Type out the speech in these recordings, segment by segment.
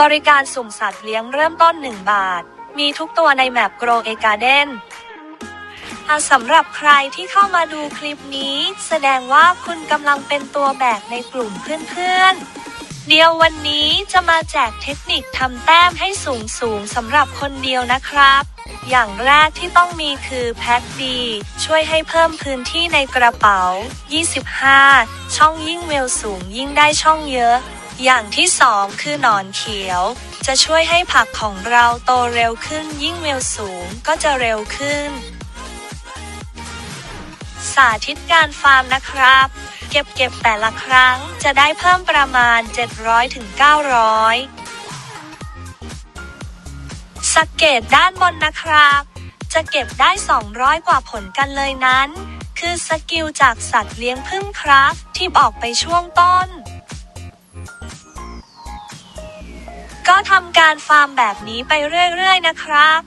บริการสุ่มสัตว์เลี้ยงเริ่มต้น 1 บาท มีทุกตัวในแมป Grow a Garden อะสำหรับใครที่เข้ามาดูคลิปนี้ แสดงว่าคุณกำลังเป็นตัวแบกในกลุ่มเพื่อนๆ เดียววันนี้จะมาแจกเทคนิคทำแต้มให้สูงสูงสำหรับคนเดียวนะครับ อย่างแรกที่ต้องมีคือแพ็คดี ช่วยให้เพิ่มพื้นที่ในกระเป๋า 25 ช่องยิ่งเวลสูงยิ่งได้ช่องเยอะ อย่างที่สองคือหนอนเขียว จะช่วยให้ผักของเราโตเร็วขึ้นยิ่งเวลสูงก็จะเร็วขึ้น สาธิตการฟาร์มนะครับ เก็บเก็บแต่ละครั้งจะได้เพิ่มประมาณ 700ถึง900สังเกตด้านบนนะครับ จะเก็บได้ 200 กว่าผลกันเลยนั้น คือสกิลจากสัตว์เลี้ยงพึ่งครับ ที่บอกไปช่วงต้น ทำการฟาร์มแบบนี้ไปเรื่อยๆนะครับ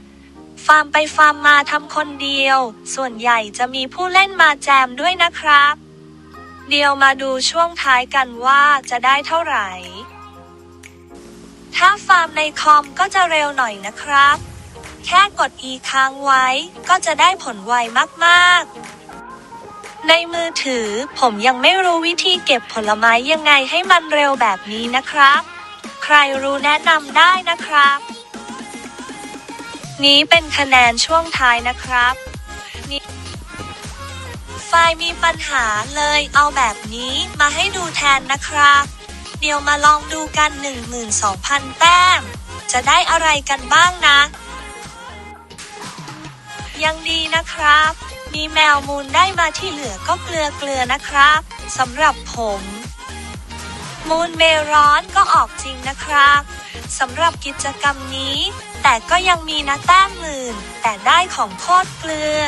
ฟาร์มไปฟาร์มมาทำคนเดียว ส่วนใหญ่จะมีผู้เล่นมาแจมด้วยนะครับ เดียวมาดูช่วงท้ายกันว่าจะได้เท่าไหร่ ถ้าฟาร์มในคอมก็จะเร็วหน่อยนะครับ แค่กด E ค้างไว้ก็จะได้ผลไวมากๆในมือถือผมยังไม่รู้วิธีเก็บผลไม้ยังไงให้มันเร็วแบบนี้นะครับ ใครรู้แนะนำได้นะครับ นี้เป็นคะแนนช่วงท้ายนะครับนี่ไฟล์มีปัญหาเลยเอาแบบนี้มาให้ดูแทนนะครับ เดี๋ยวมาลองดูกัน 12,000 แต้ม จะได้อะไรกันบ้างนะ ยังดีนะครับ มีแมวมูลได้มาที่เหลือก็เกลือเกลือนะครับสำหรับผม มูลเมร้อนก็ออกจริงนะครับสำหรับกิจกรรมนี้ แต่ก็ยังมีนะแต้มหมื่น แต่ได้ของโคตรเกลือ